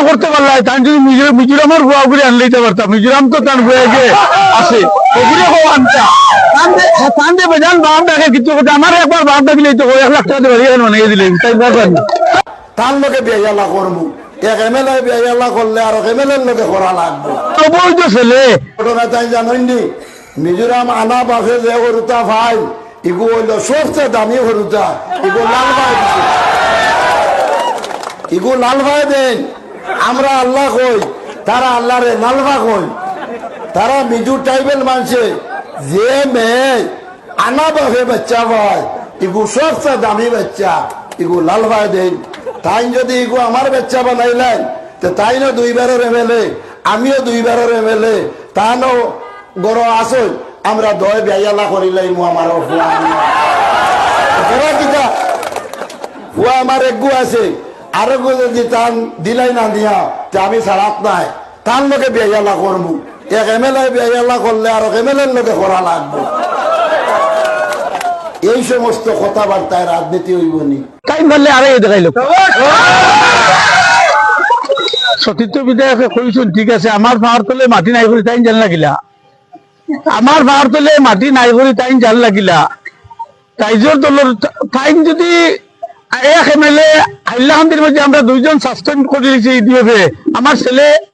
না করতে পারলাই তাই যদি মিজোরাম মিজোরামের ভুয়া করে আনলে দিতে পারতাম মিজোরাম তো তার ভুয়া যে আছে ওগুলো হো আনতা। তান্দে বেজান বাপ ডাকে কিছু কথা আমার একবার বাপ ডাকলে তো এক লাখ টাকা দিয়ে বানিয়ে দিলে? তাই ব্যাপার না তার লোকে বিয়ালা করব। এক বিয়ালা করলে আর লোকে করা লাগবে। তবুই তো ছেলে। ঘটনা তাই মিজোরাম আনা বাসে যে হরুতা ভাই ইগু হইল সবচেয়ে দামি হরুতা ইগু লাল ভাই। ইগু লাল ভাই দেন। আমরা আল্লাহ কই, তারা আল্লাহ রে লালভা কই। তারা মিজু ট্রাইবেল মানছে, যে মেয়ে আনা বাসে বাচ্চা ভাই ইগু সবচেয়ে দামি বাচ্চা, ইগু লাল ভাই দেন। তাই যদি ইগু আমার বাচ্চা বানাইলেন তো তাই না দুইবারের এমএলএ আমিও দুইবারের এমএলএ তানো গড় আসল, আমরা দয় বেয়ালা করিলাই মু আমার ফুয়া আমার একগু আছে। আরও যদি টান দিলাই না দিয়া তে আমি ছাড়াত নাই, তার লোকে বেয়ালা করব। এক এমএলএ বেয়ালা করলে আর এমএলএ লোকে করা লাগবে। এই সমস্ত কথাবার্তায় রাজনীতি হইবনি তাই মারলে আরে দেখাইল। সতীর্থ বিধায়কে কইছুন, ঠিক আছে, আমার ভাড় তলে মাটি নাই করি তাই জান লাগিলা আমার ভাড় তলে মাটি নাই করি তাই জান লাগিলা তাইজোর দলের টাইম যদি এক এম এল এ হাইলাহান্দির মধ্যে আমরা দুইজন সাসপেন্ড করে দিয়েছি ইতিমধ্যে আমার ছেলে